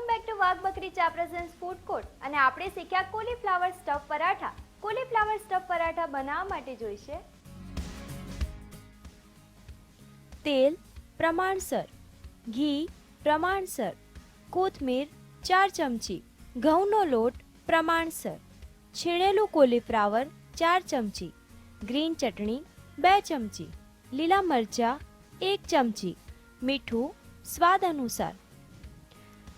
Welcome back to વાઘ બકરી ચા પ્રેઝન્સ ફૂડ કોર્ટ. અને આપણે શીખ્યા cauliflower stuff paratha. Cauliflower stuff paratha બનાવવા માટે જોઈશે. તેલ, પ્રમાણસર. ઘી, પ્રમાણસર. કોથમીર, ચાર ચમચી. ઘઉંનો લોટ, પ્રમાણસર. છીણેલું કોલીફ્લાવર, ચાર ચમચી. ગ્રીન ચટણી, બે ચમચી. લીલા મરચાં, એક ચમચી. મીઠું, સ્વાદ અનુસાર.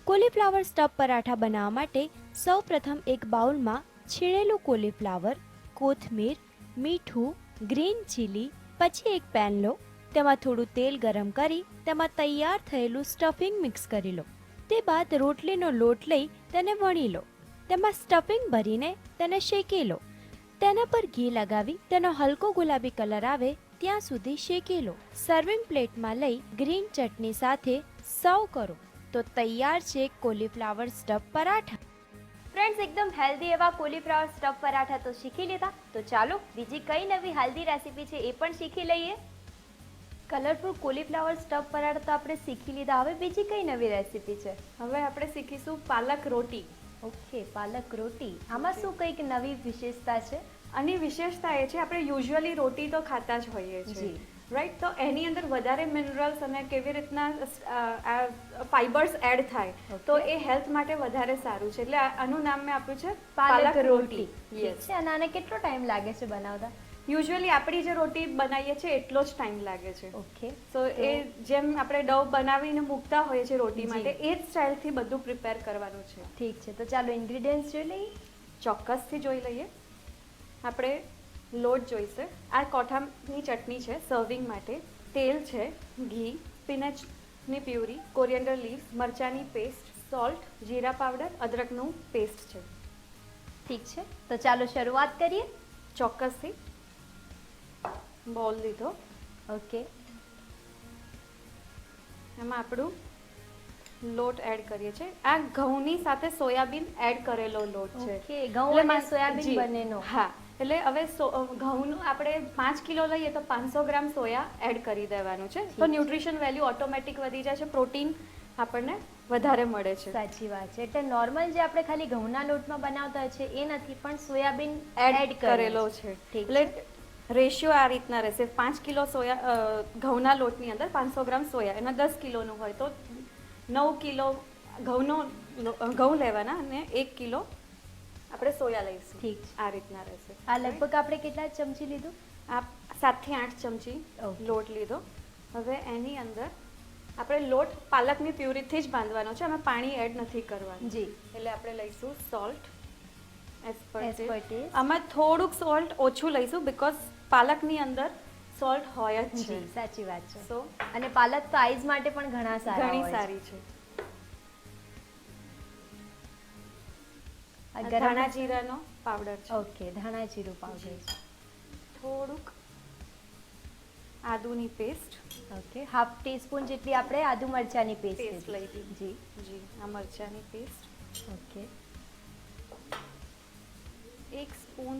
કોલીફ્લાવર સ્ટફ પરાઠા બનાવવા માટે સૌપ્રથમ એક બાઉલમાં છીણેલું કોલીફ્લાવર, કોથમીર, મીઠું, ગ્રીન ચીલી, પછી એક પેન લો. તેમાં થોડું તેલ ગરમ કરી તેમાં તૈયાર થયેલું સ્ટફિંગ મિક્સ કરી લો. તે બાદ રોટલીનો લોટ લઈ તેને વણી લો. તેમાં સ્ટફિંગ ભરીને તેને શેકી લો. તેના પર ઘી લગાવી તેનો હલકો ગુલાબી કલર આવે ત્યાં સુધી શેકી લો. સર્વિંગ પ્લેટમાં લઈ ગ્રીન ચટણી સાથે સર્વ કરો. તો તૈયાર છે કોલીફ્લાવર સ્ટફ પરાઠા. ફ્રેન્ડ્સ એકદમ હેલ્ધી એવા કોલીફ્લાવર સ્ટફ પરાઠા તો શીખી લીધા. તો ચાલો બીજી કઈ નવી હેલ્ધી રેસીપી છે એ પણ શીખી લઈએ. કલરફુલ કોલીફ્લાવર સ્ટફ પરાઠા તો આપણે શીખી લીધા. હવે બીજી કઈ નવી રેસીપી છે? હવે આપણે શીખીશું પાલક રોટી. ઓકે પાલક રોટી. આમાં શું કંઈક નવી વિશેષતા છે? આની વિશેષતા એ છે આપણે યુઝ્યુઅલી રોટી તો ખાતા જ હોઈએ છીએ. રાઈટ તો એની અંદર વધારે મિનરલ્સ અને કેવી રીતના ફાઈબર્સ એડ થાય તો એ હેલ્થ માટે વધારે સારું છે. એટલે આનું નામ મેં આપ્યું છે પાલક રોટી. યસ અને આને કેટલો ટાઈમ લાગે છે બનાવતા? યુઝ્યુઅલી આપણી જે રોટી બનાવીએ છીએ એટલો જ ટાઈમ લાગે છે. ઓકે સો એ જેમ આપણે ડવ બનાવીને મૂકતા હોઈએ છીએ રોટી માટે એ જ સ્ટાઇલથી બધું પ્રિપેર કરવાનું છે. ઠીક છે. તો ચાલો ઇન્ગ્રીડિયન્ટ્સ જોઈ લઈએ. ચોક્કસથી જોઈ લઈએ. આપણે લોટ જોઈશે. આ કોઠાની ચટણી છે સર્વિંગ માટે. તેલ છે ઘી સ્પિનચની પ્યુરી કોરિયન્ડર લીવ્સ મરચાની પેસ્ટ સોલ્ટ જીરા પાવડર અદરકનું પેસ્ટ છે. ઠીક છે? તો ચાલો શરૂઆત કરીએ. ચોક્કસથી. બોલ લીધો ઓકે. એમાં આપણું લોટ એડ કરીએ છીએ. આ ઘઉંની સાથે સોયાબીન એડ કરેલો લોટ છે. ઘઉં સોયાબીન બનેનો. હા. એટલે હવે ઘઉંનું આપણે પાંચ કિલો લઈએ તો પાંચસો ગ્રામ સોયા એડ કરી દેવાનું છે. તો ન્યુટ્રિશન વેલ્યુ ઓટોમેટિક વધી જાય છે. પ્રોટીન આપણને વધારે મળે છે. સાચી વાત છે. એટલે નોર્મલ જે આપણે ખાલી ઘઉંના લોટમાં બનાવતા છે એ નથી પણ સોયાબીન એડ કરેલો છે. ઠીક એટલે રેશિયો આ રીતના રહેશે. પાંચ કિલો સોયા ઘઉંના લોટની અંદર પાંચસો ગ્રામ સોયા. એના દસ કિલોનું હોય તો નવ કિલો ઘઉંનો ઘઉં લેવાના અને એક કિલો આપણે સોયા લઈશું. ઠીક છે. આ રીતના રહેશે. આ લગભગ આપણે કેટલા ચમચી લીધું? આ સાતથી આઠ ચમચી લોટ લીધો. હવે એની અંદર આપણે લોટ પાલકની પ્યુરીથી જ બાંધવાનો છે. અમે પાણી એડ નથી કરવાનું. જી. એટલે આપણે લઈશું સોલ્ટ. આમાં થોડુંક સોલ્ટ ઓછું લઈશું બિકોઝ પાલકની અંદર સોલ્ટ હોય જ છે. સાચી વાત છે. સો અને પાલક તો આઈઝ માટે પણ ઘણા સારા ઘણી સારી છે. આ ધાણા જીરાનો પાવડર છે. ઓકે ધાણા જીરું પાવડર છે. થોડુંક આદુની પેસ્ટ ઓકે હાફ ટીસ્પૂન જેટલી આપણે આદુ મરચાની પેસ્ટ પેસ્ટ લઈ લીધી. જી. જી આ મરચાની પેસ્ટ ઓકે એક સ્પૂન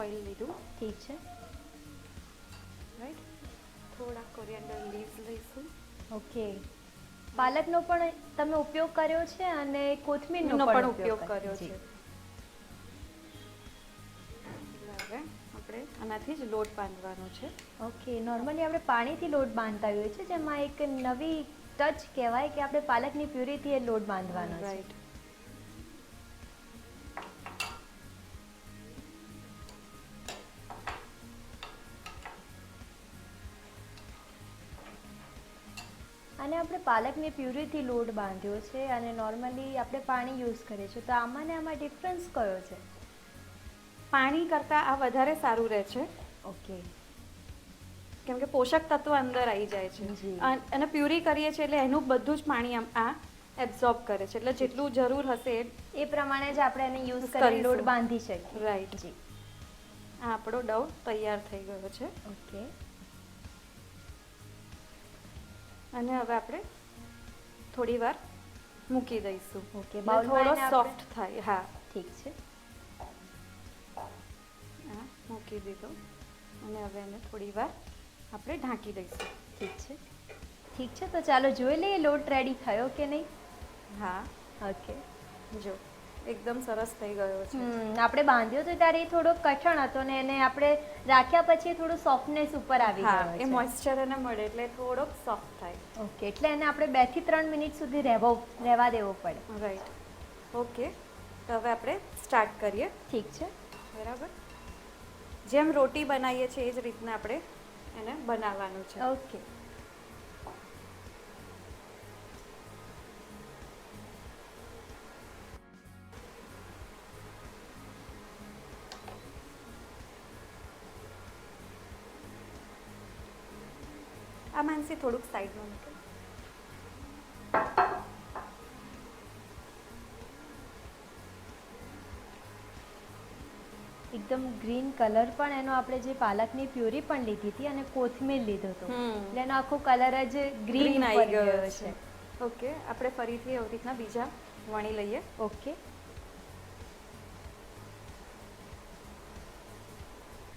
ઓઇલ લીધું. ઠીક છે. રાઈટ થોડા કોરિયન્ડર લીવ્સ લઈશું. ઓકે પાલકનો પણ તમે ઉપયોગ કર્યો છે અને કોથમીરનો પણ ઉપયોગ કર્યો છે. હવે આપણે આનાથી જ લોટ બાંધવાનો છે. ઓકે નોર્મલી આપણે પાણીથી લોટ બાંધતા હોઈએ છીએ જેમાં એક નવી ટચ કહેવાય કે આપણે પાલકની પ્યુરીથી એ લોટ બાંધવાનો છે. રાઈટ અને આપણે પાલકની પ્યુરીથી લોટ બાંધ્યો છે અને નોર્મલી આપણે પાણી યુઝ કરીએ છીએ. તો આમાં ને આમાં ડિફરન્સ કયો છે? પાણી કરતાં આ વધારે સારું રહે છે. ઓકે કેમ કે પોષક તત્વ અંદર આવી જાય છે. અને પ્યુરી કરીએ છીએ એટલે એનું બધું જ પાણી આ એબ્ઝોર્બ કરે છે. એટલે જેટલું જરૂર હશે એ પ્રમાણે જ આપણે એને યુઝ કરી. લોટ બાંધી શકીએ. રાઈટ જી. આ આપણો ડવ તૈયાર થઈ ગયો છે. ઓકે અને હવે આપણે થોડી વાર મૂકી દઈશું. ઓકે થોડો સોફ્ટ થાય હા. ઠીક છે. હા મૂકી દીધો. અને હવે એને થોડી વાર આપણે ઢાંકી દઈશું. ઠીક છે. ઠીક છે તો ચાલો જોઈ લઈએ લોટ રેડી થયો કે નહીં? હા. ઓકે. જો. એકદમ સરસ થઈ ગયો છે. આપણે બાંધ્યો તો ત્યારે એ થોડો કઠણ હતો ને એને આપણે રાખ્યા પછી થોડું સોફ્ટનેસ ઉપર આવી ગયો એ છે. એને મળે એટલે થોડોક સોફ્ટ થાય. ઓકે એટલે એને આપણે બેથી ત્રણ મિનિટ સુધી રહેવો રહેવા દેવો પડે. રાઈટ ઓકે તો હવે આપણે સ્ટાર્ટ કરીએ. ઠીક છે. બરાબર? જેમ રોટી બનાવીએ છીએ એ જ રીતના આપણે એને બનાવવાનું છે. ઓકે આ થોડુંક સાઈડમાં મૂકે એકદમ ગ્રીન કલર પણ એનો આપણે જે પાલકની પ્યુરી પણ લીધી હતી અને કોથમીર લીધો હતો. એટલે એનો આખો કલર જ ગ્રીન આવી ગયો છે. ઓકે આપણે ફરીથી એવી રીતના બીજા વણી લઈએ. ઓકે.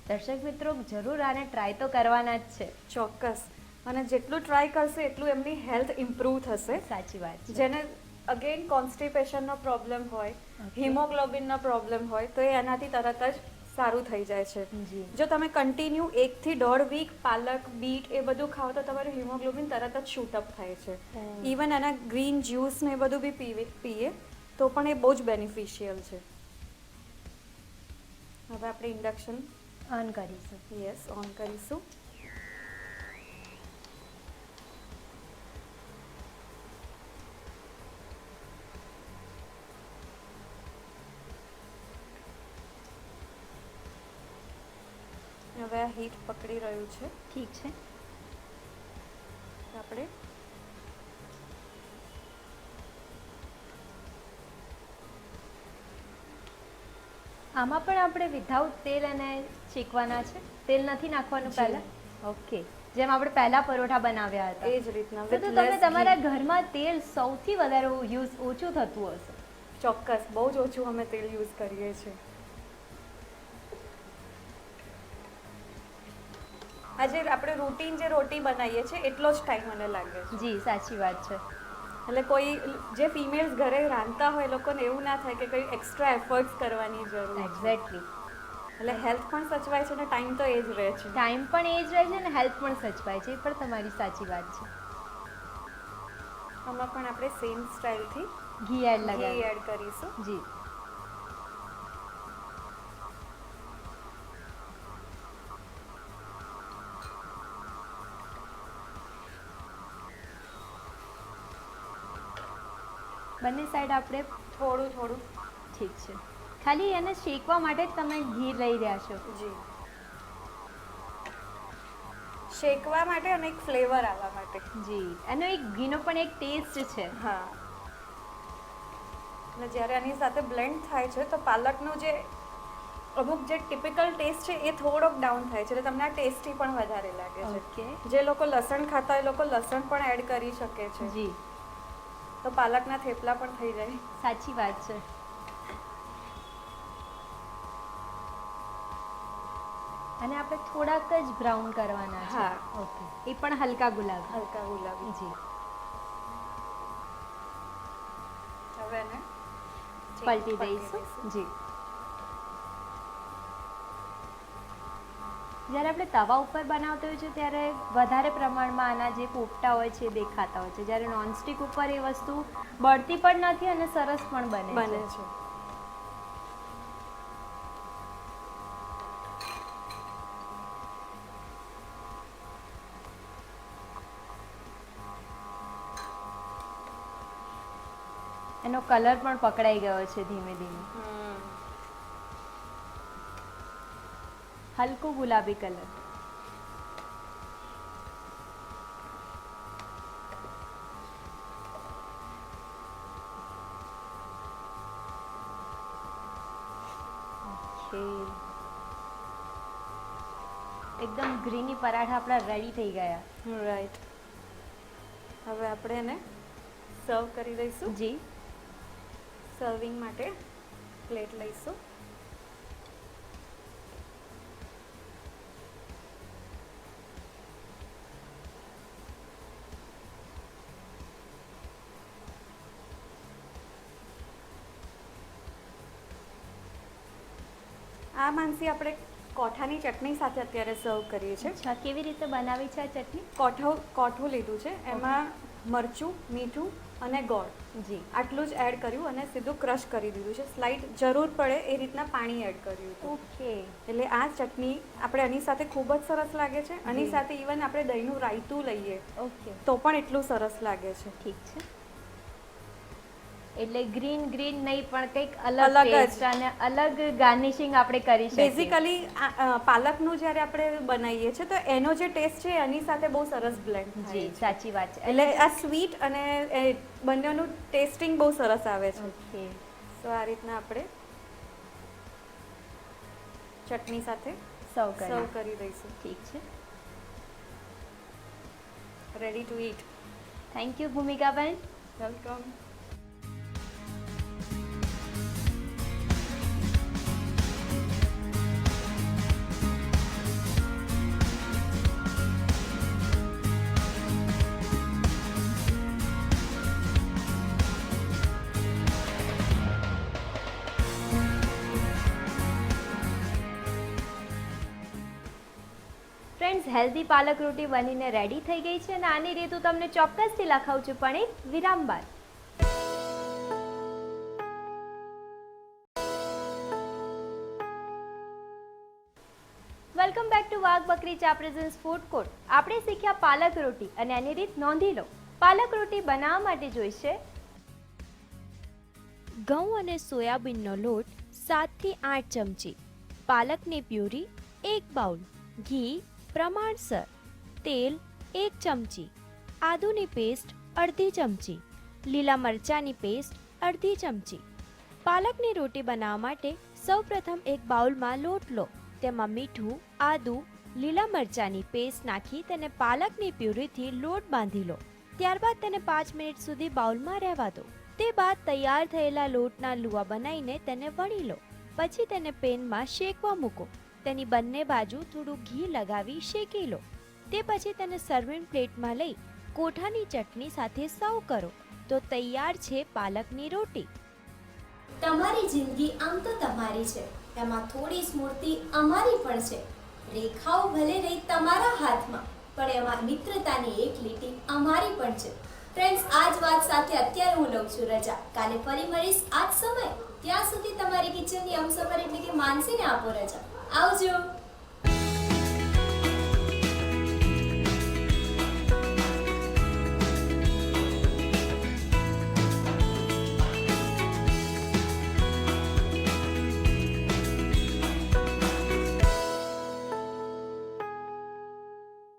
દર્શક મિત્રો જરૂર આને ટ્રાય તો કરવાના જ છે. ચોક્કસ. અને જેટલું ટ્રાય કરશે એટલું એમની હેલ્થ ઇમ્પ્રૂવ થશે. સાચી વાત જેને અગેન કોન્સ્ટિપેશનનો પ્રોબ્લેમ હોય હિમોગ્લોબિનનો પ્રોબ્લેમ હોય તો એ એનાથી તરત જ સારું થઈ જાય છે. જો. તમે કન્ટિન્યુ એકથી દોઢ વીક પાલક બીટ એ બધું ખાઓ તો તમારું હિમોગ્લોબિન તરત જ શૂટઅપ થાય છે. ઇવન એના ગ્રીન જ્યુસ ને એ બધું બી પીવે પીએ તો પણ એ બહુ જ બેનિફિશિયલ છે. હવે આપણે ઇન્ડક્શન ઓન કરીશું. યસ ઓન કરીશું. હવે આ હીટ પકડી રહ્યું છે. ઠીક છે. આપણે આમાં પણ આપણે વિધાઉટ તેલ અને શેકવાના છે. તેલ નથી નાખવાનું. પહેલા? ઓકે જેમ આપણે પહેલા પરોઠા બનાવ્યા હતા. એ જ રીતના તો તમે તમારા ઘરમાં તેલ સૌથી વધારે યુઝ ઓછું થતું હશે. ચોક્કસ. બહુ જ ઓછું અમે તેલ યુઝ કરીએ છીએ. આજે આપણે રૂટીન જે રોટી બનાવીએ છીએ એટલો જ ટાઈમ મને લાગે છે. જી સાચી વાત છે. એટલે કોઈ જે ફિમેલ્સ ઘરે રાંધતા હોય એ લોકોને એવું ના થાય કે કંઈ એક્સ્ટ્રા એફર્ટ્સ કરવાની જરૂર એક્ઝેક્ટલી એટલે હેલ્થ પણ સચવાય છે અને ટાઈમ તો એ જ રહે છે. ટાઈમ પણ એ જ રહે છે અને હેલ્થ પણ સચવાય છે એ પણ તમારી સાચી વાત છે. આમાં પણ આપણે સેમ સ્ટાઇલથી ઘી એડ ઘી એડ કરીશું. જી. બંને સાઈડ આપણે થોડું થોડું ઠીક છે. ખાલી એને શેકવા માટે જ તમે ઘી લઈ રહ્યા છો. જી. શેકવા માટે અને એક ફ્લેવર આવવા માટે. જી. એનો એક ઘીનો પણ એક ટેસ્ટ છે. હા. અને જ્યારે આની સાથે બ્લેન્ડ થાય છે તો પાલકનો જે અમુક જે ટિપિકલ ટેસ્ટ છે એ થોડોક ડાઉન થાય છે. એટલે તમને આ ટેસ્ટી પણ વધારે લાગે છે. જે લોકો લસણ ખાતા એ લોકો લસણ પણ એડ કરી શકે છે. જી. તો પાલકના થેપલા પણ થઈ જાય. સાચી વાત છે. અને આપણે થોડાક જ બ્રાઉન કરવાના છે. હા. ઓકે. એ પણ હલકા ગુલાબ. હલકા ગુલાબી. જી. હવે એને પલટી દઈશું. જી. જ્યારે આપણે તવા ઉપર બનાવતા હોય છે ત્યારે વધારે પ્રમાણમાં આના જે પોપટા હોય છે દેખાતા હોય છે. જ્યારે નોનસ્ટિક ઉપર એ વસ્તુ બળતી પણ નથી અને સરસ પણ બને બને છે. છે એનો કલર પણ પકડાઈ ગયો છે ધીમે ધીમે. હલકો ગુલાબી કલર એકદમ ગ્રીની પરાઠા આપણા રેડી થઈ ગયા। રાઈટ હવે આપણે એને સર્વ કરી દઈશું। જી। સર્વિંગ માટે પ્લેટ લઈશું। આ માનસી આપણે કોઠાની ચટણી સાથે અત્યારે સર્વ કરીએ છીએ. કેવી રીતે બનાવી છે આ ચટણી? કોઠો કોઠું લીધું છે. એમાં મરચું મીઠું અને ગોળ. જી. આટલું જ એડ કર્યું અને સીધું ક્રશ કરી દીધું છે. સ્લાઇડ જરૂર પડે એ રીતના પાણી એડ કર્યું ઓકે. એટલે આ ચટણી આપણે આની સાથે ખૂબ જ સરસ લાગે છે. આની સાથે ઇવન આપણે દહીંનું રાયતું લઈએ ઓકે. તો પણ એટલું સરસ લાગે છે. ઠીક છે. એટલે ગ્રીન ગ્રીન નહીં પણ કંઈક અલગ ટેસ્ટ અને અલગ ગાર્નિશિંગ આપણે કરી શકીએ. બેઝિકલી પાલકનું જ્યારે આપણે બનાવીએ છીએ તો એનો જે ટેસ્ટ છે એની સાથે બહુ સરસ બ્લેન્ડ જી સાચી વાત છે. એટલે આ સ્વીટ અને બંનેનું ટેસ્ટિંગ બહુ સરસ આવે છે. ઓકે. તો આ રીતના આપણે ચટણી સાથે સર્વ સર્વ કરી કરી દઈશું. ઠીક છે. Ready to eat thank you Bhumikaben. Welcome healthy પાલક રોટી બનીને રેડી થઈ ગઈ છે અને આની રીત હું તમને ચોક્કસથી લખાવું છું પણ એક વિરામ બાદ વેલકમ બેક ટુ વાઘ બકરી ચા પ્રેઝન્સ ફૂડ કોર્ટ આપણે શીખ્યા પાલક રોટી અને એની રીત નોંધી લો. પાલક રોટી બનાવવા માટે જોઈશે. ઘઉં અને સોયાબીનનો લોટ સાતથી આઠ ચમચી. પાલકની પ્યુરી એક બાઉલ. ઘી પ્રમાણસર. તેલ એક ચમચી. આદુની પેસ્ટ અડધી ચમચી. લીલા મરચાંની પેસ્ટ અડધી ચમચી. પાલકની રોટી બનાવવા માટે સૌપ્રથમ એક બાઉલમાં લોટ લો. તેમાં મીઠું, આદુ, લીલા મરચાંની પેસ્ટ નાખી તેને પાલકની પ્યુરીથી લોટ બાંધી લો. ત્યારબાદ તેને પાંચ મિનિટ સુધી બાઉલમાં રહેવા દો. તે બાદ તૈયાર થયેલા લોટના લુવા બનાવીને તેને વણી લો. પછી તેને પેનમાં શેકવા મૂકો. તેની બંને બાજુ થોડું ઘી લગાવી શેકી લો. તે પછી તેને સર્વિંગ પ્લેટમાં લઈ કોઠાની ચટણી સાથે સર્વ કરો. તો તૈયાર છે પાલકની રોટી. તમારી જિંદગી આમ તો તમારી છે. એમાં થોડી સ્મૃતિ અમારી પણ છે. રેખાઓ ભલે રહી તમારા હાથમાં, પણ એમાં મિત્રતાની એક લીટી અમારી પણ છે. ફ્રેન્ડ્સ આ જ વાત સાથે અત્યારે હું લઉં છું રજા. કાલે ફરી મળીશ. આ જ સમય, ત્યાં સુધી તમારી કિચનની અમસફર એટલે કે માનસીને આપો રજા. આવજો.